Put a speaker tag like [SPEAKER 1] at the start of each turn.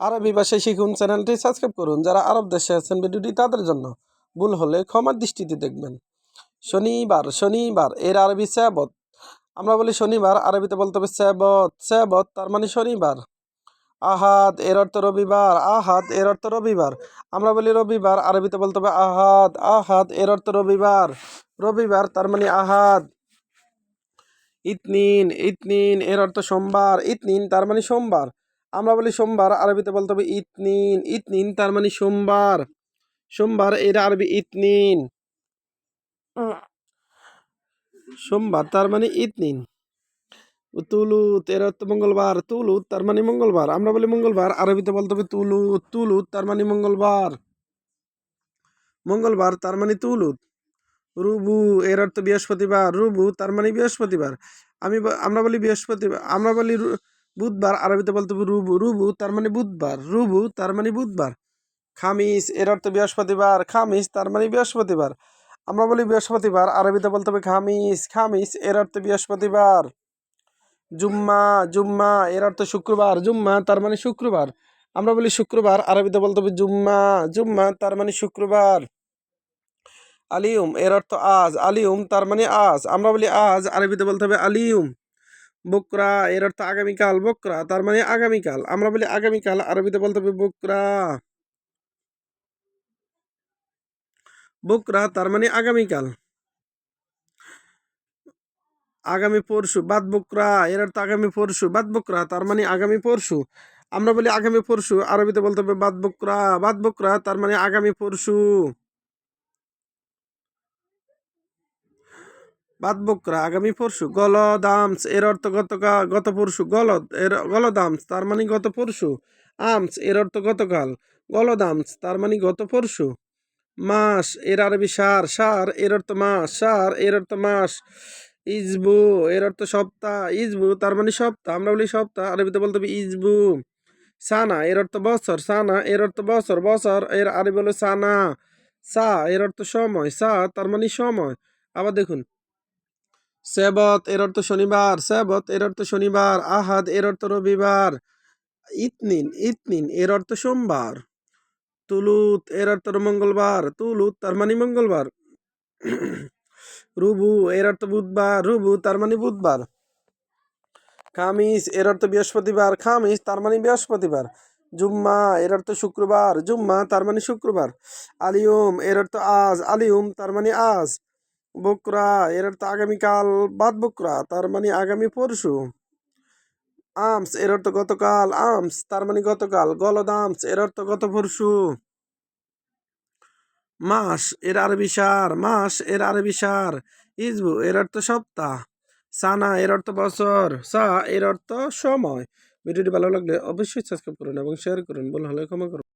[SPEAKER 1] আরবি ভাষায় শিখুন চ্যানেলটি সাবস্ক্রাইব করুন। যারা আরব দেশে আছেন ভিডিওটি তাদের জন্য ভুল হলে ক্ষমার দৃষ্টিতে দেখবেন। শনিবার শনিবার, এর আরবি স্যাবত। আমরা বলি শনিবার, আরবিতে বলতে হবে স্যাবত স্যাবত, তার মানে শনিবার। আহাত এর অর্থ রবিবার। আহাত এর অর্থ রবিবার। আমরা বলি রবিবার, আরবিতে বলতে হবে আহাত আহাদ, এর অর্থ রবিবার। রবিবার, তার মানে আহাত ইতনিন ইতনিন, এর অর্থ সোমবার। ইতনিন, তার মানে সোমবার। আমরা বলি সোমবার, আরবিতে বলতে হবে ইতনিন। ইতনিন তার মানে সোমবার। সোমবার এর আরবি ইতনিন। সোমবার তার মানে ইতনিন। তুলুত, এর অর্থ মঙ্গলবার। তুলুত তার মানে মঙ্গলবার। আমরা বলি মঙ্গলবার, আরবিতে বলতে হবে তুলুত। তুলুত তার মানে মঙ্গলবার। মঙ্গলবার তার মানে তুলুত। রুবু, এর অর্থ বৃহস্পতিবার। রুবু তার মানে বৃহস্পতিবার। আমি আমরা বলি বৃহস্পতিবার, আমরা বলি বুধবার, আরবিতে বলতে হবে রুবু রুবু তার মানে বুধবার, রুবু তার মানে বুধবার। খামিস, এর অর্থ বৃহস্পতিবার, খামিস তার মানে বৃহস্পতিবার। আমরা বলি বৃহস্পতিবার, আরবিতে বলতে হবে খামিস খামিস এর অর্থ বৃহস্পতিবার। জুম্মা জুম্মা এর অর্থ শুক্রবার, জুম্মা তার মানে শুক্রবার। আমরা বলি শুক্রবার, আরবিতে বলতে হবে জুম্মা জুম্মা তার মানে শুক্রবার। আলিউম এর অর্থ আজ আলিউম তার মানে আজ। আমরা বলি আজ, আরবিতে বলতে হবে আলিউম বকরা, এর অর্থ আগামীকাল, বকরা, তার মানে আগামীকাল। আমরা বলি আগামীকাল, আরবিতে বলতে হবে বকরা। বকরা, তার মানে আগামীকাল। আগামী পরশু, বাদ বকরা, এর অর্থ আগামী পরশু, বাদ বকরা, তার মানে আগামী পরশু। আমরা বলি আগামী পরশু, আরবিতে বলতে হবে বাদ বকরা বাদ বকরা, তার মানে আগামী পরশু। বাদ বকরা আগামী পরশু। গলদামস, এর অর্থ গতকাল, গত পরশু, গলদ, এর, গলদামস, তার মানে গত পরশু। আমস, এর অর্থ গতকাল, গলদামস, তার মানে গত পরশু। মাস, এর আরবি সার সার, এর অর্থ মাস, সার, এর অর্থ মাস। ইজবু, এর অর্থ সপ্তাহ, ইজবু, তার মানে সপ্তাহ, আমরা বলি সপ্তাহ, আরবিতে বলতে হবে ইজবু। সানা, এর অর্থ বছর, সানা, এর অর্থ বছর বছর, এর আরবি হলো সানা। সা, এর অর্থ সময়, সা, তার মানে সময়। আবার দেখুন সেবত এর অর্থ শনিবার, সেবত এর অর্থ শনিবার, আহাদ এর অর্থ রবিবার, ইতনিন ইতনিন এর অর্থ সোমবার, তুলুত এর অর্থ মঙ্গলবার, তুলুত তার মানে মঙ্গলবার, রুবু এর অর্থ বুধবার, রুবু তার মানে বুধবার, খামিস এর অর্থ বৃহস্পতিবার, খামিস তার মানে বৃহস্পতিবার, জুম্মা এর অর্থ শুক্রবার, জুম্মা তার মানে শুক্রবার আলিউম এর অর্থ আজ আলিউম তার মানে আজ বকরা এর অর্থ আগামীকাল বাদ বকরা, তার মানে আগামী পরশু। আমস এর অর্থ গতকাল, আমস, তার মানে গতকাল গলদামস এর অর্থ গত পরশু। মাস, এর আরবি সার, মাস, এর আরবি সার, ইজবু এর অর্থ সপ্তাহ। সানা এর অর্থ বছর, সা এর অর্থ সময়। ভিডিওটি ভালো লাগলে অবশ্যই সাবস্ক্রাইব করুন এবং শেয়ার করুন বল হলে ক্ষমা করুন।